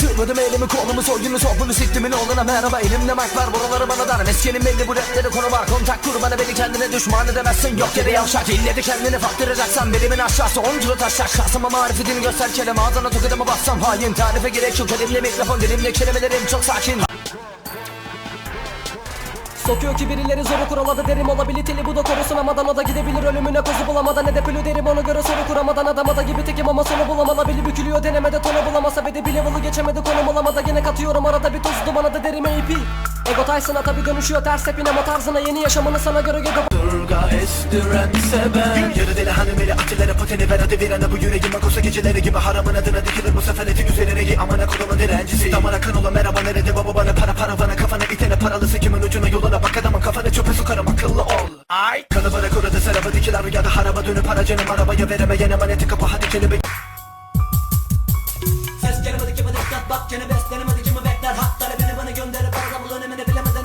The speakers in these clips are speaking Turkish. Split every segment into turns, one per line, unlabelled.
Kırmadım elimi kolumu soyunu sopunu siktimin oğluna. Merhaba Elimde mic var buraları bana dar. Meskenin belli bu rapleri konu var. Kontak kur bana beni kendine düşman edemezsin. Yok yere yavşak İlle kendini faktıracaksan. Birimin aşağısı oncu taşak Şahsıma marifetini göster kelime Ağzına tokadımı bassam. Hain Tarife gerek yok elimde mikrofon. Dilimde kelimelerim çok sakin
Sokuyor ki birileri zoru kuraladı derim olabiliteli bu da korusunamadan o da gidebilir ölümüne kozu bulamadan hedef derim. Ona göre soru kuramadan adam ada gibi tekim ama sonu bulamala bili bükülüyor denemede tonu bulamasa be de bir level'ı geçemedi konum olamada gene katıyorum arada bir toz dumana da derim AP Ego Tyson'a tabi dönüşüyor ters hep ama tarzına yeni yaşamını sana göre göre
Durga estiren seven Yarı deli hanımeli atilere pateni ver hadi virana bu yüreğime kosa geceleri gibi haramın adına dikilir. Bu sefer eti üzerine amana kolumun direncisi. Damara kan ola merhaba nerede baba bana para para bana kafana itene. Paralı sikimin ucuna Ay. Kanı bara kuradı seraba dikiler rüyada haraba dönüp para canım arabaya veremeyen emaneti kapı hadi kelebek
Ses gelemedi ki bana dikkat bak gene beslenemedi kimi bekler. Hak talebini bana gönderip arada bul önemini bilemeden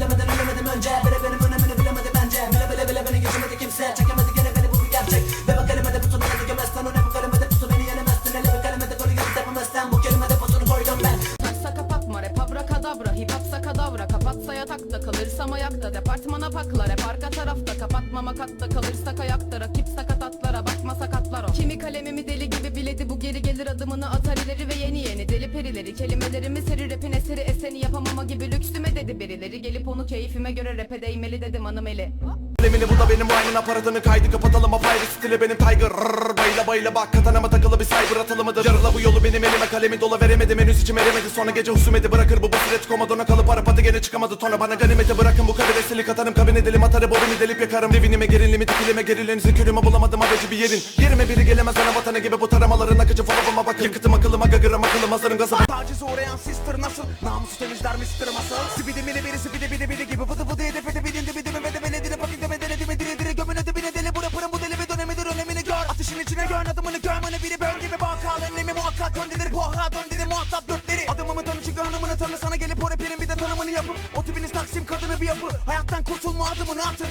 bilemeden ölemedim. Önce Bile benim önemini bilemedi bence. Bile bile bile beni geçemedi kimse. Çekemedi gene beni bu bir gerçek. Ve bak kalemede pusu beni dikemezsen O ne bu kalemede pusu beni yenemezsin. Ele bir kalemede golü gibi tepemezsen Bu kelimede pusunu koydum ben.
Taksa kapatma rap abrakadabra Hip hopsa kadavra kapatsa yatakta kalırsam ayakta. Departmana pakla rap arka tarafta. Kapatmama katta kalırsak ayakta. Rakip sakat atlara bakma sakatlar o. Kimi kalemimi deli gibi biledi bu geri gelir adımını atar ileri ve yeni yeni Deli perileri. Kelimelerimi seri rapin eseri eseni yapamama gibi lüksüme dedi birileri. Gelip onu keyfime göre rap'e değmeli dedim hanım eli
Kalemini bu da benim rhyme'ın aparatını kaydı. Kapatalım apayrı stili benim tiger. Rrrr, Bayla bayla bak katanama takılı bir cyber atılımıdır. Yarıla bu yolu benim elime kalemi dola veremedim henüz içim eremedi. Sonra gece husumeti bırakır bu süreç komadona kalıp arapatı gene çıkamadı. Tona bana ganimeti bırakın bu kabile silik atarım kabine dilim atarı bobini delip yakarım. Divinime gerinlimi dikilime gerilenizi külüme bulamadım aracı bir yerin. Yerime biri gelemez ana vatanı gibi bu taramaların akıcı fotoğrafıma bakın. Yakıtım akılıma gagırım akılım hazırım gazı. Tacize uğrayan sister nasıl? Namusu temizler mister masal Sibidi mili biri sibidi bidi bidi gibi bıdı bıdı edip yapı hayattan kurtulma adımını atın.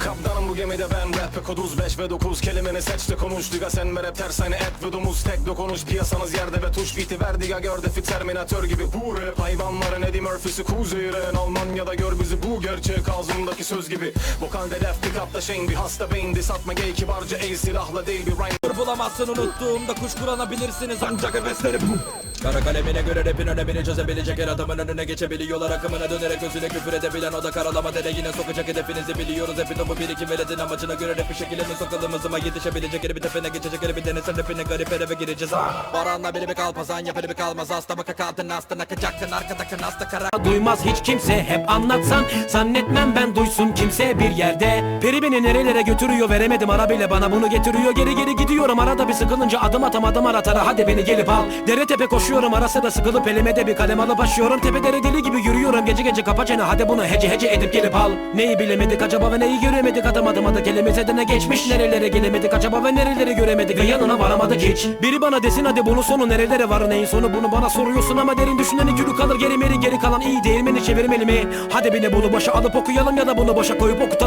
Kaptanım bu gemide ben rap koduz 5 ve 9 kelimeni seç de konuş Diga sen ve rap ters aynı et ve domuz. Tek dokunuş Piyasanız yerde ve tuş. Biti ver diga gör defi terminatör gibi. Bu rap hayvanların Eddie Murphy'si Kuzeyren Almanya'da gör bizi bu gerçek ağzımdaki söz gibi. Vokalde left pick up'ta şeyin bir hasta beyindi Satma gay kibarca el silahla değil bir rhyme.
Bulamazsın unuttuğumda kuş kullanabilirsiniz ancak hevesleri bu Kara kalemine göre rapin önemini çözebilecek her adamın önüne geçebiliyorlar. Akımına dönerek özüne küfür edebilen o da karalama dere yine sokacak hedefinizi biliyoruz. Hepin bu birikim veledin amacına göre rapi şekilde mi sokalım hızıma yetişebilecek yeri bir tepene geçecek yeri bir denesen rapine garip eve gireceğiz. Ha Baranla biri bir kalpazan yapı bir kalmaz. Hasta baka kaldın hasta nakacaktın arkadaki hasta kara.
Duymaz hiç kimse hep anlatsan. Zannetmem ben duysun kimse bir yerde. Peri beni nerelere götürüyor veremedim. Ara bile bana bunu getiriyor. Geri geri gidiyorum. Arada bir sıkılınca adım atamadım aratara Hadi beni gelip al. Dere tepe koşuyorum ara sıra sıkılıp elime de bir kalem alıp başlıyorum Tepe dere deli gibi yürüyorum gece gece kapa çene Hadi bunu hece hece edip gelip al. Neyi bilemedik acaba ve neyi göremedik? Adım adım adı kelimize de ne geçmiş. Nerelere gelemedik acaba ve nereleri göremedik? Ve yanına varamadık hiç. Biri bana desin hadi bunun sonu nerelere var? Neyin sonu? Bunu bana soruyorsun ama derin düşüneni külü kalır geri meri. Geri kalan iyi değirmeni çevirmeli mi? Hadi beni bunu boşa alıp okuyalım ya da bunu boşa koyup okutalım